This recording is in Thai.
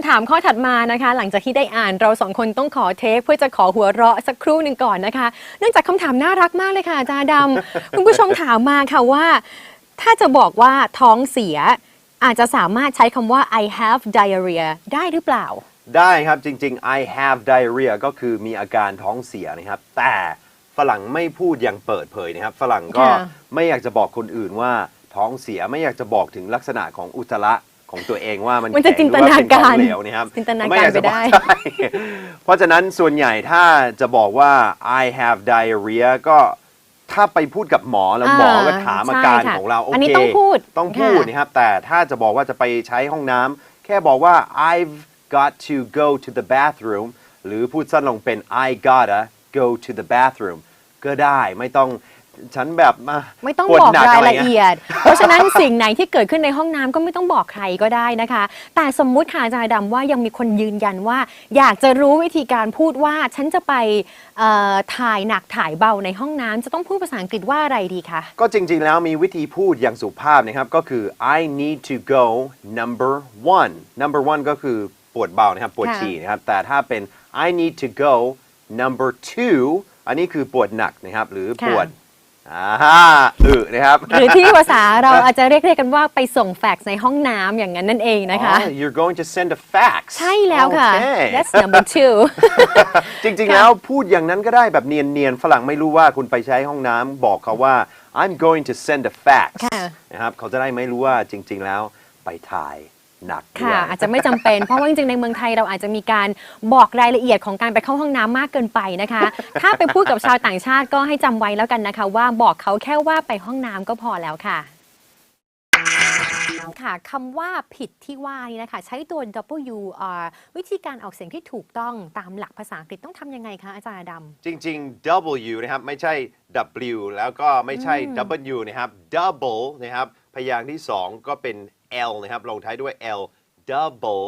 ำถามข้อถัดมานะคะ หลังจากที่ได้อ่านเราสองคนต้องขอเทคเพื่อจะขอหัวเราะสักครู่หนึ่งก่อนนะคะ เนื่องจากคำถามน่ารักมากเลยค่ะอาจารย์ดำ คุณผู้ชมถามมาค่ะว่า ถ้าจะบอกว่าท้องเสีย อาจจะสามารถใช้คำว่า I have diarrhea ได้หรือเปล่า ได้ครับจริงๆ I have diarrhea ก็คือมีอาการท้องเสียนะครับ แต่ฝรั่งไม่พูดอย่างเปิดเผยนะครับ ฝรั่งก็ค่ะ ไม่อยากจะบอกคนอื่นว่าท้องเสียไม่อยากจะบอกถึงลักษณะของอุจจาระ ของตัวเองว่ามันมันจะแข็งจินตนาหรือว่เป็นของการเหลวนะครับ จินตนาการม่อยจะไปได้บอกใช่เพราะฉะนั้นส่วนใหญ่ถ้าจะบอกว่า I have diarrhea ก็ถ้าไปพูดกับหมอแล้วหมอก็ถามอาการใช่ค่ะของเราโอเคอันนี้ต้องพูดต้องพูดค่ะ นะครับ แต่ถ้าจะบอกว่าจะไปใช้ห้องน้ำแค่บอกว่า I've got to go to the bathroom หรือพูดสั้นลงเป็น I gotta go to the bathroom ก็ได้ไม่ต้อง ฉันแบบมาไม่ต้องปวดบอกหนัรายไรละงี้เอียด เพราะฉะนั้นสิ่งไหนที่เกิดขึ้นในห้องน้ำก็ไม่ต้องบอกใครก็ได้นะคะ แต่สมมุติค่ะอาจารย์ดำว่ายังมีคนยืนยันว่า อยากจะรู้วิธีการพูดว่าฉันจะไปเอ่อถ่ายหนักถ่ายเบาในห้องน้ำจะต้องพูดภาษาอังกฤษว่าอะไรดีคะก็จริงๆแล้วมีวิธีพูดอย่างสุภาพนะครับ ก็คือ I need to go number one number one ก็คือปวดเบานะครับ ปวดค่ะฉี่นะครับ แต่ถ้าเป็น I need to go number two อันนี้คือปวดหนักนะครับ หรือปวด อ่าฮะอึนะครับ หรือที่ภาษาเราอาจจะเรียกเรียกกันว่าไปส่งแฟกซ์ในห้องน้ำอย่างนั้นนั่นเองนะคะอ๋อ you're going to send a fax ใช่แล้วค่ะโอเ that's number two จริง ๆ แล้วพูดอย่างนั้นก็ได้แบบเนียน ๆ ฝรั่งไม่รู้ว่าคุณไปใช้ห้องน้ำบอกเขาว่า I'm going to send a fax ค่ะนะครับเขาจะได้ไม่รู้ว่าจริง ๆ แล้วไปถ่าย หนักด้วค่ะยอาจจะไม่จำเป็น เพราะว่าจริงๆในเมืองไทยเราอาจจะมีการบอกรายละเอียดของการไปเข้าห้องน้ำมากเกินไปนะคะ ถ้าไปพูดกับชาวต่างชาติก็ให้จำไว้แล้วกันนะคะ ว่าบอกเขาแค่ว่าไปห้องน้ำก็พอแล้วค่ะ ค่ะคำว่าผิดที่ว่านี่นะคะ ใช้ตัว W R วิธีการออกเสียงที่ถูกต้องตามหลักภาษาอังกฤษต้องทำยังไงคะอาจารย์อดำ จริงๆ W นะครับ ไม่ใช่ W แล้วก็ไม่ใช่ W นะครับ double นะครับ พยางค์ที่ 2 ก็เป็น L นะครับลงท้ายด้วย L double